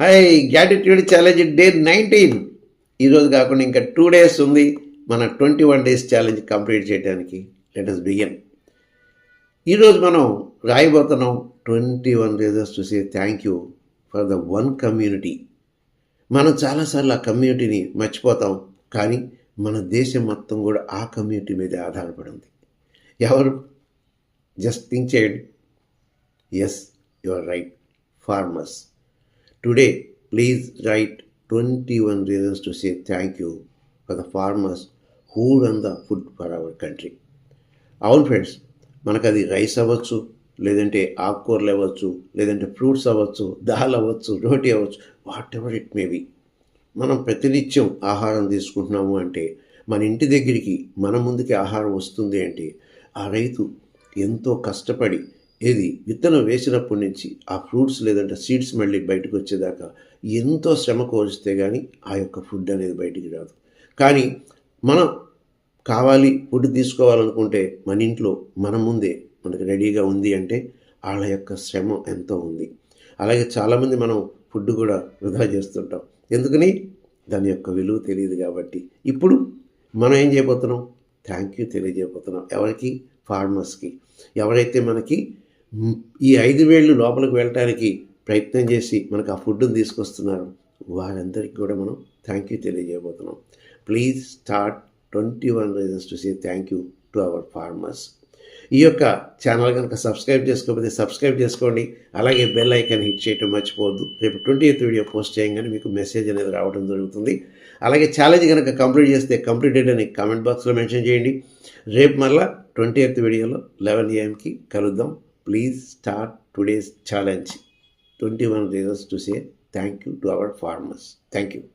Hi gratitude challenge day nineteen ఈరోజు కాకుండా ఇంకా టూ డేస్ ఉంది. మన twenty one days challenge complete చేయడానికి లెట్ అస్ బిగిన్ ఈరోజు మనం రాయబోతున్నాం ట్వంటీ వన్ డేస్ చూసే thank you for the one community మనం చాలాసార్లు ఆ కమ్యూనిటీని మర్చిపోతాం. కానీ మన దేశం మొత్తం కూడా ఆ కమ్యూనిటీ మీద ఆధారపడి ఉంది. ఎవరు? జస్ట్ థింక్ చేయండి yes you are right farmers today please write twenty one reasons to say thank you for the farmers who run the food for our country అవును ఫ్రెండ్స్ మనకు అది రైస్ అవ్వచ్చు లేదంటే ఆకుకూరలు అవ్వచ్చు లేదంటే ఫ్రూట్స్ అవ్వచ్చు దాల్ అవ్వచ్చు రోటీ అవ్వచ్చు whatever it may be మనం ప్రతినిత్యం ఆహారం తీసుకుంటున్నాము అంటే మన ఇంటి దగ్గరికి మన ముందుకి ఆహారం వస్తుంది అంటే ఆ రైతు ఎంతో కష్టపడి ఏది? విత్తనం వేసినప్పటి నుంచి ఆ ఫ్రూట్స్ లేదంటే సీడ్స్ మళ్ళీ బయటకు వచ్చేదాకా ఎంతో శ్రమ కోరిస్తే కానీ ఆ యొక్క ఫుడ్ అనేది బయటికి రాదు. కానీ మనం కావాలి ఫుడ్ తీసుకోవాలనుకుంటే మన ఇంట్లో మన ముందే మనకు రెడీగా ఉంది అంటే వాళ్ళ యొక్క శ్రమ ఎంతో ఉంది. అలాగే చాలామంది మనం ఫుడ్ కూడా వృధా చేస్తుంటాం. ఎందుకని? దాని యొక్క విలువ తెలియదు కాబట్టి. ఇప్పుడు మనం ఏం చేయబోతున్నాం? థ్యాంక్ యూ తెలియజేయబోతున్నాం ఎవరికి? ఫార్మర్స్కి. ఎవరైతే మనకి ఈ ఐదు వేళ్ళు లోపలికి వెళ్ళటానికి ప్రయత్నం చేసి మనకు ఆ ఫుడ్ని తీసుకొస్తున్నారు. వారందరికీ కూడా మనం thank you తెలియజేయబోతున్నాం. Please start twenty one reasons to say thank you to our farmers ఈ యొక్క ఛానల్ కనుక సబ్స్క్రైబ్ చేసుకోకపోతే సబ్స్క్రైబ్ చేసుకోండి. అలాగే బెల్ ఐకాన్ హిట్ చేయటం మర్చిపోవద్దు. రేపు ట్వంటీ ఎయిత్ వీడియో పోస్ట్ చేయగానే మీకు మెసేజ్ అనేది రావడం జరుగుతుంది. అలాగే ఛాలెంజ్ కనుక కంప్లీట్ చేస్తే కంప్లీటెడ్ అని కామెంట్ బాక్స్లో మెన్షన్ చేయండి. రేపు మళ్ళీ ట్వంటీ ఎయిత్ వీడియోలో లెవెన్ ఏఎంకి కలుద్దాం. Please start today's challenge 21 days to say thank you to our farmers. Thank you.